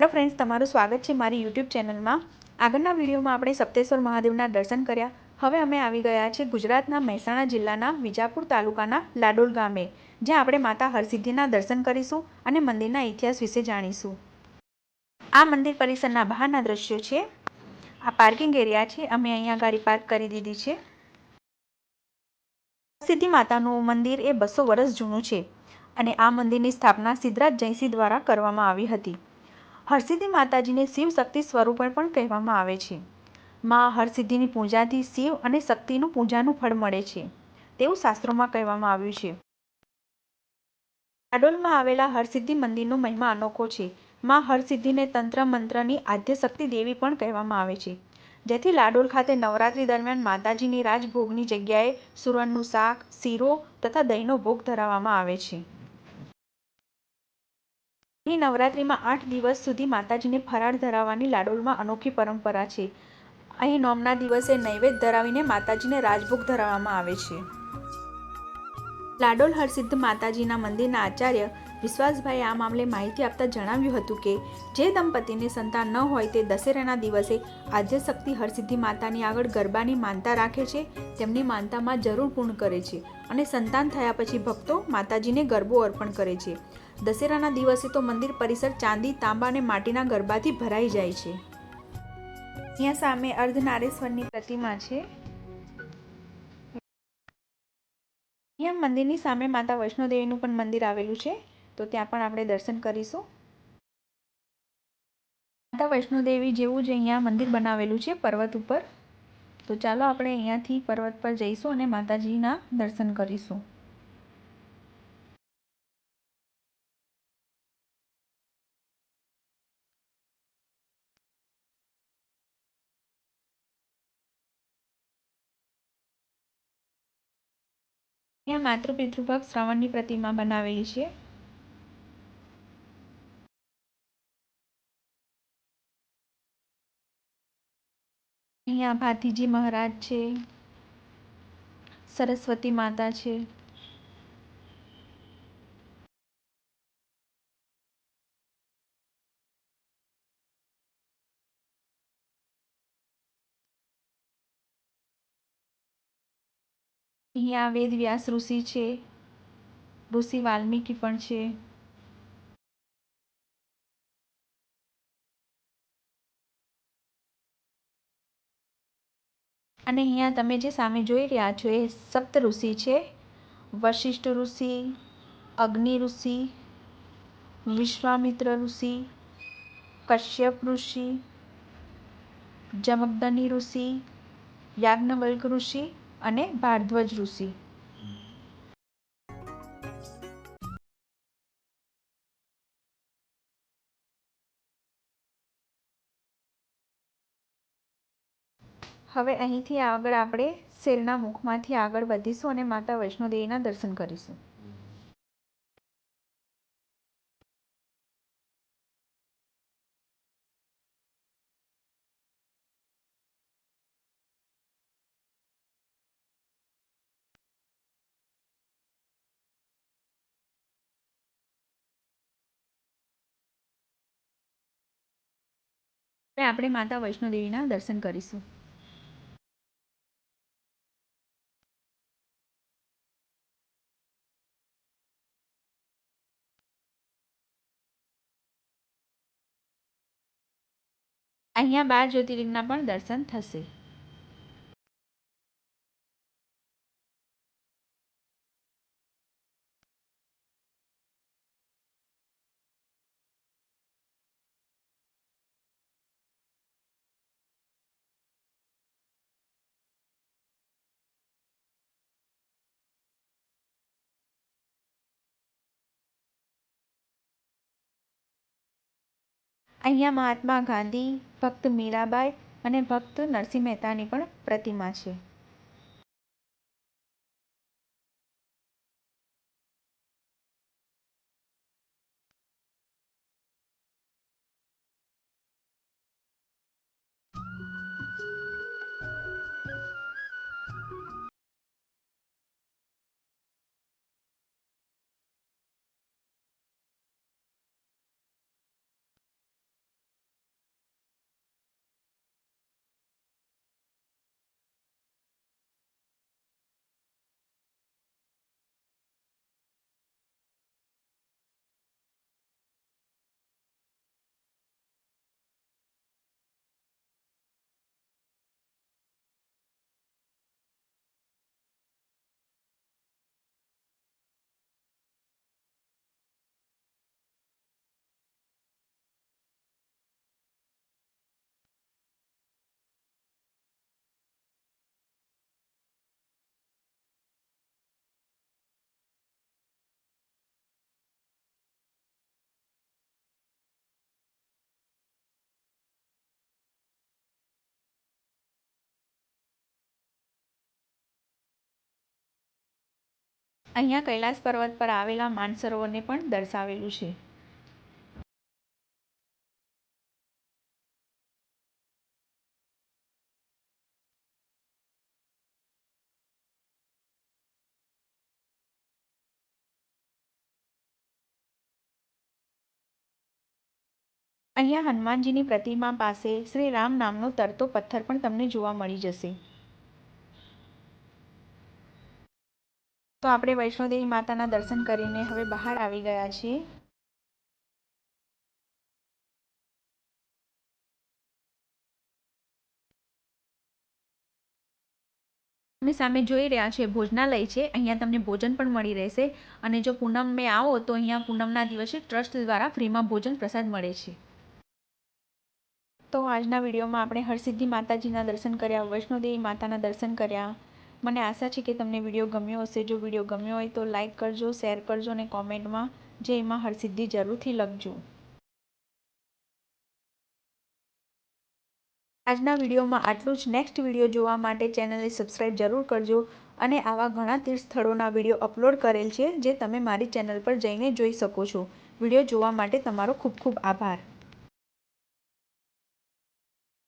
Hello friends, તમારું સ્વાગત છે મારી યુટ્યુબ ચેનલમાં. આગળના વિડીયોમાં આપણે સપ્તેશ્વર મહાદેવના દર્શન કર્યા. હવે અમે આવી ગયા છે ગુજરાતના મહેસાણા જિલ્લાના વિજાપુર તાલુકાના લાડોલ ગામે, જ્યાં આપણે માતા હરસિદ્ધિના દર્શન કરીશું અને મંદિરના ઇતિહાસ વિશે જાણીશું. આ મંદિર પરિસરના બહારના દ્રશ્યો છે. આ પાર્કિંગ એરિયા છે. અમે અહીંયા ગાડી પાર્ક કરી દીધી છે. સિદ્ધિ માતાનું મંદિર એ બસો વર્ષ જૂનું છે અને આ મંદિરની સ્થાપના સિદ્ધરાજ જયસિંહ દ્વારા કરવામાં આવી હતી. હરસિદ્ધિ માતાજીને શિવ શક્તિ સ્વરૂપે પણ કહેવામાં આવે છે. માં હરસિદ્ધિની પૂજાથી શિવ અને શક્તિનું પૂજાનું ફળ મળે છે. તેવું શાસ્ત્રોમાં કહેવામાં આવ્યું છે. કાડોલમાં આવેલા હરસિદ્ધિ મંદિરનો મહિમા અનોખો છે. માં હરસિદ્ધિને તંત્ર મંત્રની આદ્ય શક્તિ દેવી પણ કહેવામાં આવે છે. જેથી લાડોલ ખાતે નવરાત્રી દરમિયાન માતાજીની રાજભોગની જગ્યાએ સુરણનું શાક, શીરો તથા દહીંનો ભોગ ધરાવવામાં આવે છે. નવરાત્રિમાં આઠ દિવસ સુધી માતાજીને ફરાળ ધરાવવાની લાડોલમાં અનોખી પરંપરા છે. અહીં નોમના દિવસે નૈવેદ્ય ધરાવીને માતાજીને રાજભોગ ધરાવવામાં આવે છે. લાડોલ હરસિદ્ધ માતાજીના મંદિરના આચાર્ય વિશ્વાસભાઈએ આ મામલે માહિતી આપતા જણાવ્યું હતું કે, જે દંપતીને સંતાન ન હોય તે દશેરાના દિવસે આદ્યશક્તિ હરસિદ્ધિ માતાની આગળ ગરબાની માનતા રાખે છે, તેમની માનતામાં જરૂર પૂર્ણ કરે છે અને સંતાન થયા પછી ભક્તો માતાજીને ગરબો અર્પણ કરે છે. દશેરાના દિવસે તો મંદિર પરિસર ચાંદી, તાંબા અને માટીના ગરબાથી ભરાઈ જાય છે. ત્યાં સામે અર્ધનારેશ્વરની પ્રતિમા છે. અહીંયા મંદિરની સામે માતા વૈષ્ણોદેવીનું પણ મંદિર આવેલું છે. તો ત્યાં પણ આપણે દર્શન કરીશું. માતા વૈષ્ણોદેવી જેવું જ અહીંયા મંદિર બનાવેલું છે પર્વત ઉપર. તો ચાલો આપણે અહીંયાથી પર્વત પર જઈશું અને માતાજીના દર્શન કરીશું. અહીંયા માતૃપિતૃભક્ત શ્રવણની પ્રતિમા બનાવેલી છે. અહીંયા ભાતીજી મહારાજ છે, સરસ્વતી માતા છે. અહીંયા વેદ વ્યાસ ઋષિ છે, ઋષિ વાલ્મીકી પણ છે. અને અહીંયા તમે જે સામે જોઈ રહ્યા છો એ સપ્ત ઋષિ છે. વશિષ્ઠ ઋષિ, અગ્નિ ઋષિ, વિશ્વામિત્ર ઋષિ, કશ્યપ ઋષિ જમગદની ઋષિ, યાજ્ઞવલ્ક ઋષિ અને ભારદ્વજ ઋષિ. હવે અહીંથી આગળ આપણે શેરના મુખમાંથી આગળ વધીશું અને માતા વૈષ્ણોદેવીના દર્શન કરીશું. આપણે માતા વૈષ્ણોદેવીના દર્શન કરીશું. અહીંયા બાર જ્યોતિર્લિંગના પણ દર્શન થશે. અહીંયા મહાત્મા ગાંધી ભક્ત મીરાબાઈ અને ભક્ત નરસિંહ મહેતાની પણ પ્રતિમા છે. અહીંયા કૈલાસ પર્વત પર આવેલા માનસરોવરને પણ દર્શાવેલું છે. અહીંયા હનુમાનજીની પ્રતિમા પાસે શ્રી રામ નામનો તરતો પથ્થર પણ તમને જોવા મળી જશે. તો આપણે વૈષ્ણોદેવી માતાના દર્શન કરીને હવે બહાર આવી ગયા છીએ. તમે સામે જોઈ રહ્યા છે ભોજનાલય છે, અહીંયા તમને ભોજન પણ મળી રહેશે. અને જો પૂનમે આવો તો અહીંયા પૂનમના દિવસે ટ્રસ્ટ દ્વારા ફ્રીમાં ભોજન પ્રસાદ મળે છે. તો આજના વિડીયોમાં આપણે હરસિદ્ધિ માતાજીના દર્શન કર્યા, વૈષ્ણોદેવી માતાના દર્શન કર્યા. મને આશા છે કે તમને વીડિયો ગમ્યો હશે. જો વીડિયો ગમ્યો હોય તો લાઇક કરજો, શેર કરજો અને કોમેન્ટમાં જે એમાં હરસિદ્ધિ જરૂરથી લખજો. આજના વિડીયોમાં આટલું જ. નેક્સ્ટ વીડિયો જોવા માટે ચેનલને સબસ્ક્રાઈબ જરૂર કરજો અને આવા ઘણા તીર્થ સ્થળોના વીડિયો અપલોડ કરેલ છે, જે તમે મારી ચેનલ પર જઈને જોઈ શકો છો. વીડિયો જોવા માટે તમારો ખૂબ ખૂબ આભાર.